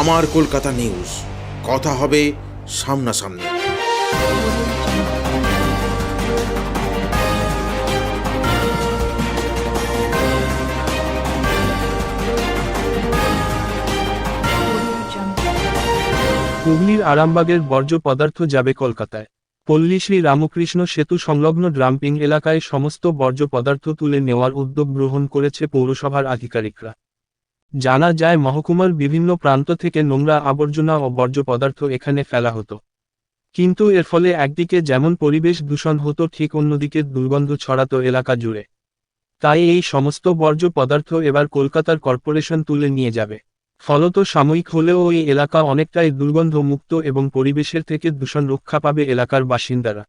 আমার কলকাতা নিউজ। কথা হবে সামনাসামনি। হুগলির আরামবাগের বর্জ্য পদার্থ যাবে কলকাতায়। পল্লী শ্রী রামকৃষ্ণ সেতু সংলগ্ন ড্রাম্পিং এলাকায় সমস্ত বর্জ্য পদার্থ তুলে নেওয়ার উদ্যোগ গ্রহণ করেছে পৌরসভার আধিকারিকরা। জানা যায় মহকুমার বিভিন্ন প্রান্ত থেকে নোংরা আবর্জনা ও বর্জ্য পদার্থ এখানে ফেলা হতো। কিন্তু এর ফলে একদিকে যেমন পরিবেশ দূষণ হতো, ঠিক অন্যদিকে দুর্গন্ধ ছড়াত এলাকা জুড়ে। তাই এই সমস্ত বর্জ্য পদার্থ এবার কলকাতার কর্পোরেশন তুলে নিয়ে যাবে। ফলত সাময়িক হলেও এই এলাকা অনেকটাই দুর্গন্ধ মুক্ত এবং পরিবেশের থেকে দূষণ রক্ষা পাবে এলাকার বাসিন্দারা।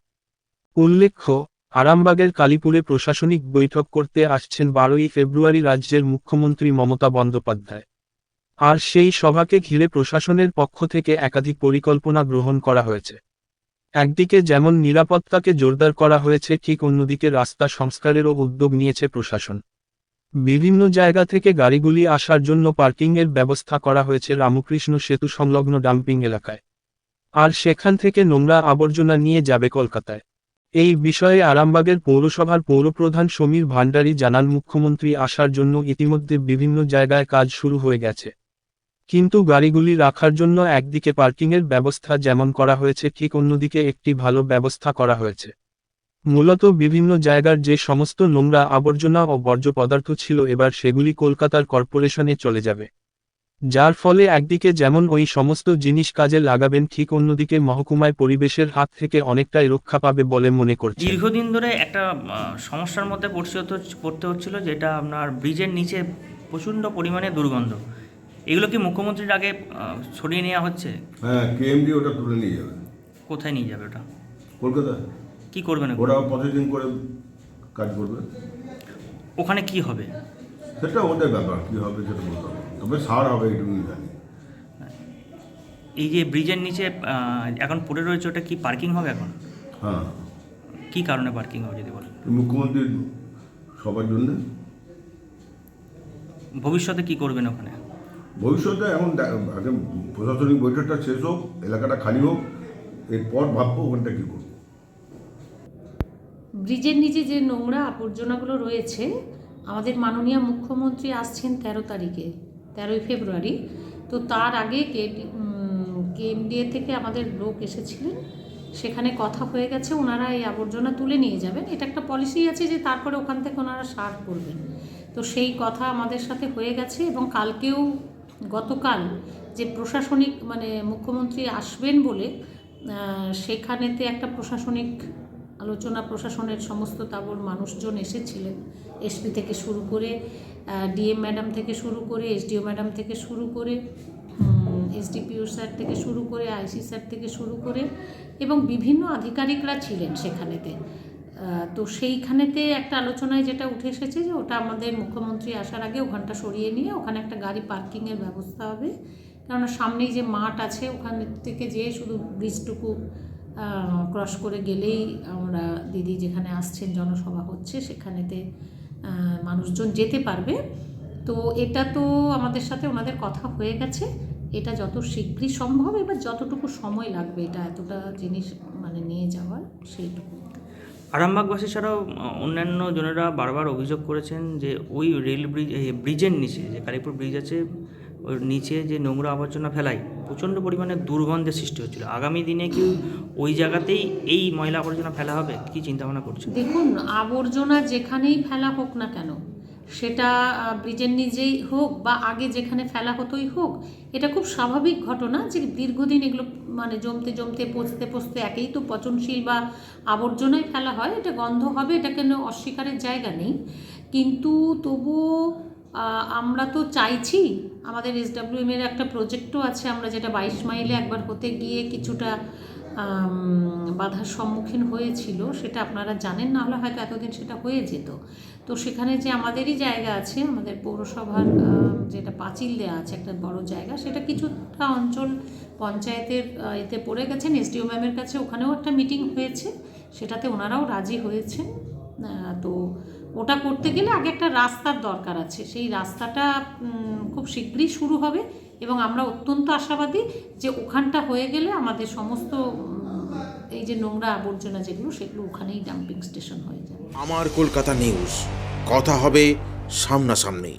উল্লেখ্য আরামবাগের কালীপুরে প্রশাসনিক বৈঠক করতে আসছেন বারোই ফেব্রুয়ারি রাজ্যের মুখ্যমন্ত্রী মমতা বন্দ্যোপাধ্যায়। আর সেই সভাকে ঘিরে প্রশাসনের পক্ষ থেকে একাধিক পরিকল্পনা গ্রহণ করা হয়েছে। একদিকে যেমন নিরাপত্তাকে জোরদার করা হয়েছে, ঠিক অন্যদিকে রাস্তা সংস্কারেরও উদ্যোগ নিয়েছে প্রশাসন। বিভিন্ন জায়গা থেকে গাড়িগুলি আসার জন্য পার্কিংয়ের ব্যবস্থা করা হয়েছে রামকৃষ্ণ সেতু সংলগ্ন ডাম্পিং এলাকায়। আর সেখান থেকে নোংরা আবর্জনা নিয়ে যাবে কলকাতায়। এই বিষয়ে আরামবাগের পৌরসভার পৌরপ্রধান সমীর ভান্ডারী জানান, মুখ্যমন্ত্রী আসার জন্য ইতিমধ্যে বিভিন্ন জায়গায় কাজ শুরু হয়ে গেছে। কিন্তু গাড়িগুলি রাখার জন্য একদিকে পার্কিংয়ের ব্যবস্থা যেমন করা হয়েছে, ঠিক অন্যদিকে একটি ভালো ব্যবস্থা করা হয়েছে। মূলত বিভিন্ন জায়গার যে সমস্ত নোংরা আবর্জনা ও বর্জ্য পদার্থ ছিল, এবার সেগুলি কলকাতার কর্পোরেশনে চলে যাবে। যার ফলে একদিকে যেমন ওই সমস্ত জিনিস কাজে লাগাবেন ঠিক অন্যদিকে মহকুমায় পরিবেশের হাত থেকে অনেকটাই রক্ষা পাবে বলে মনে করছে দীর্ঘদিন ধরে একটা সমস্যার মধ্যে পড়তে হচ্ছিল যেটা আপনার ব্রিজের নিচে প্রচণ্ড পরিমাণে দুর্গন্ধ। এগুলো কি মুখ্যমন্ত্রীর আগে সরিয়ে নেওয়া হচ্ছে? হ্যাঁ কেএমডি ওটা তুলে নিয়ে যাবে। কোথায় নিয়ে যাবে ওটা? কলকাতা কি করবেন? ওরা প্রতিদিন করে কাজ করবে। ওখানে কি হবে? সেটা ওদের ব্যাপার কী হবে সেটা বলতে হবে। তবে সার হবে এটুকুনি জানি। এই যে ব্রিজের নিচে এখন পড়ে রয়েছে ওটা কি পার্কিং হবে এখন? হ্যাঁ। কি কারণে পার্কিং হবে যদি বলেন? মুখ্যমন্ত্রী সবার জন্য। ভবিষ্যতে কি করবেন ওখানে? ভবিষ্যতে এখন আগে প্রশাসনিক বৈঠকটা শেষ হোক এলাকাটা খালি হোক এরপর ভাববো ওখানটা কী করব। ব্রিজের নিচে যে নোংরা আবর্জনাগুলো রয়েছে আমাদের মাননীয় মুখ্যমন্ত্রী আসছেন তেরো তারিখে, তেরোই ফেব্রুয়ারি। তো তার আগে কে কেএমডিএ থেকে আমাদের লোক এসেছিলেন। সেখানে কথা হয়ে গেছে, ওনারা এই আবর্জনা তুলে নিয়ে যাবেন। এটা একটা পলিসি আছে যে তারপরে ওখান থেকে ওনারা সার করবেন। তো সেই কথা আমাদের সাথে হয়ে গেছে এবং কালকেও গতকাল যে প্রশাসনিক মানে মুখ্যমন্ত্রী আসবেন বলে সেখানেতে একটা প্রশাসনিক আলোচনা প্রশাসনের সমস্ত তাবর মানুষজন এসেছিলেন। এসপি থেকে শুরু করে ডিএম ম্যাডাম থেকে শুরু করে, এসডিও ম্যাডাম থেকে শুরু করে এসডিপিও স্যার থেকে শুরু করে, আইসি স্যার থেকে শুরু করে এবং বিভিন্ন আধিকারিকরা ছিলেন সেখানেতে। তো সেইখানেতে একটা আলোচনায় যেটা উঠে এসেছে যে ওটা আমাদের মুখ্যমন্ত্রী আসার আগে ওখানটা সরিয়ে নিয়ে ওখানে একটা গাড়ি পার্কিংয়ের ব্যবস্থা হবে। কেননা সামনেই যে মাঠ আছে, ওখান থেকে যেয়ে শুধু ব্রিজটুকু ক্রস করে গেলেই আমরা দিদি যেখানে আসছেন, জনসভা হচ্ছে, সেখানেতে মানুষজন যেতে পারবে। তো এটা তো আমাদের সাথে ওনাদের কথা হয়ে গেছে। এটা যত শীঘ্রই সম্ভব, এবার যতটুকু সময় লাগবে এটা এতটা জিনিস মানে নিয়ে যাওয়ার, সেইটুকু। আরামবাগবাসী ছাড়াও অন্যান্য জনেরা বারবার অভিযোগ করেছেন যে ওই রেল ব্রিজ ব্রিজের নিচে, যে কালীপুর ব্রিজ আছে ওর নিচে যে নোংরা আবর্জনা ফেলাই, প্রচণ্ড পরিমাণে দুর্গন্ধের সৃষ্টি হচ্ছিল। আগামী দিনে কি ওই জায়গাতেই এই ময়লা আবর্জনা ফেলা হবে? কি চিন্তা ভাবনা করছে দেখুন, আবর্জনা যেখানেই ফেলা হোক না কেন, সেটা ব্রিজের নিজেই হোক বা আগে যেখানে ফেলা হতোই হোক, এটা খুব স্বাভাবিক ঘটনা যে দীর্ঘদিন এগুলো মানে জমতে জমতে, পচতে পচতে একেই তো পচনশীল বা আবর্জনায় ফেলা হয়, এটা গন্ধ হবে, এটা কেন অস্বীকারের জায়গা নেই। কিন্তু তবুও আমরা তো চাইছি, আমাদের এসডাব্লিউএম এর একটা প্রজেক্টও আছে, আমরা যেটা বাইশ মাইলে একবার হতে গিয়ে কিছুটা বাধার সম্মুখীন হয়েছিল, সেটা আপনারা জানেন, না হলে হয়তো এতদিন সেটা হয়ে যেত। তো সেখানে যে আমাদেরই জায়গা আছে, আমাদের পৌরসভার যেটা পাঁচিল দেওয়া আছে, একটা বড় জায়গা, সেটা কিছুটা অঞ্চল পঞ্চায়েতের এতে পড়ে গেছেন এসডিও ম্যামের কাছে ওখানেও একটা মিটিং হয়েছে, সেটাতে ওনারাও রাজি হয়েছেন। তো ওটা করতে গেলে আগে একটা রাস্তার দরকার আছে। সেই রাস্তাটা খুব শীঘ্রই শুরু হবে এবং আমরা অত্যন্ত আশাবাদী যে ওখানটা হয়ে গেলে আমাদের সমস্ত এই যে নোংরা আবর্জনা যেগুলো, সেগুলো ওখানেই ডাম্পিং স্টেশন হয়ে যাবে। আমার কলকাতা নিউজ কথা হবে সামনাসামনি।